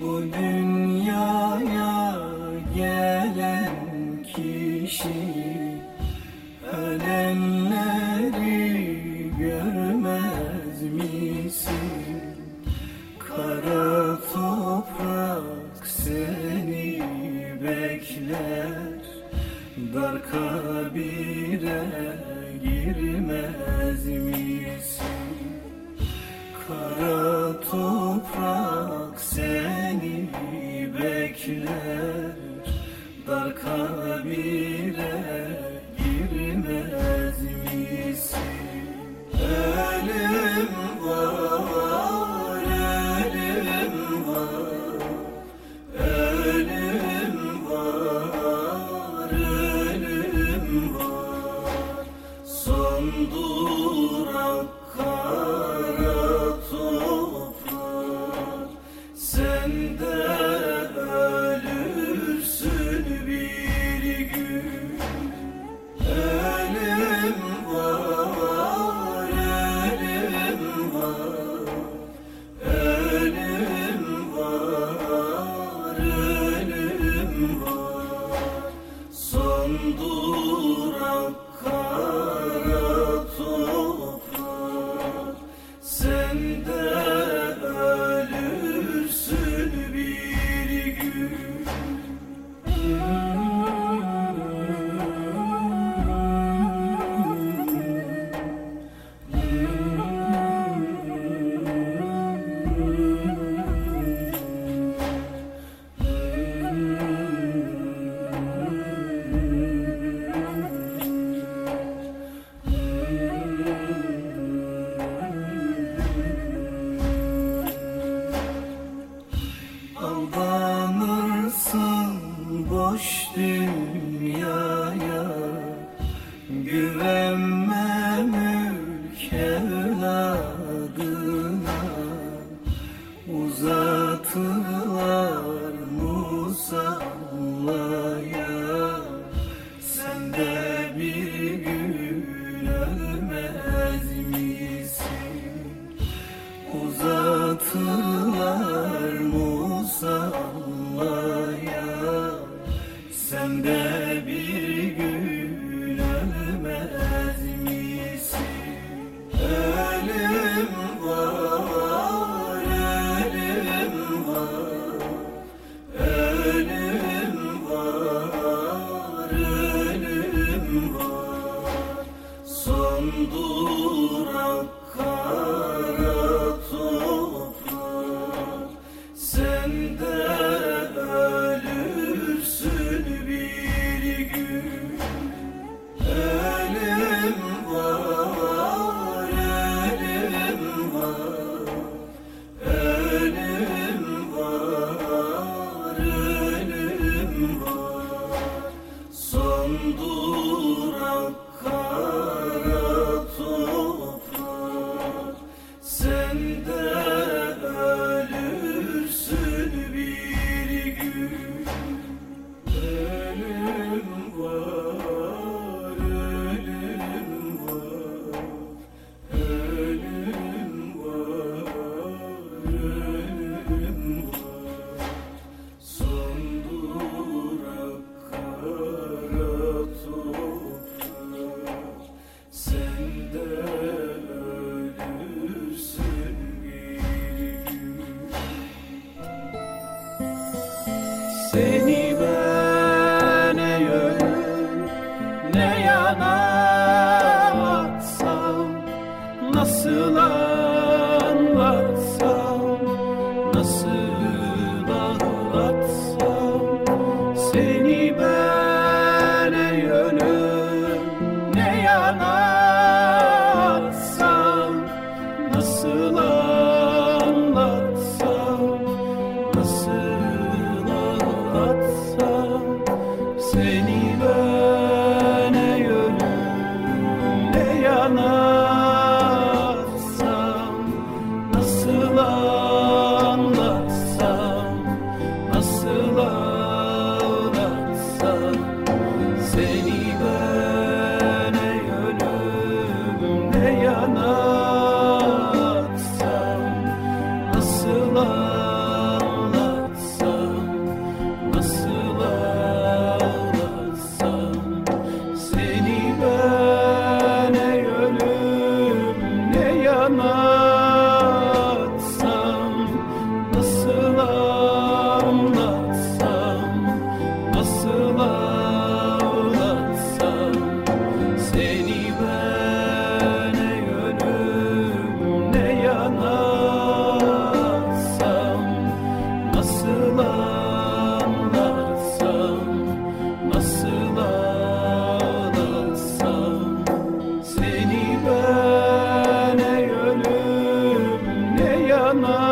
bu dünyaya gelen kişi Ölenleri görmez misin? Kara toprak seni bekler Dar kabire girer Honduras. you. durak nasıl anlatsam Nasıl anlatsam Seni ben ne yönüm ne yanarsam Nasıl anlatsam bana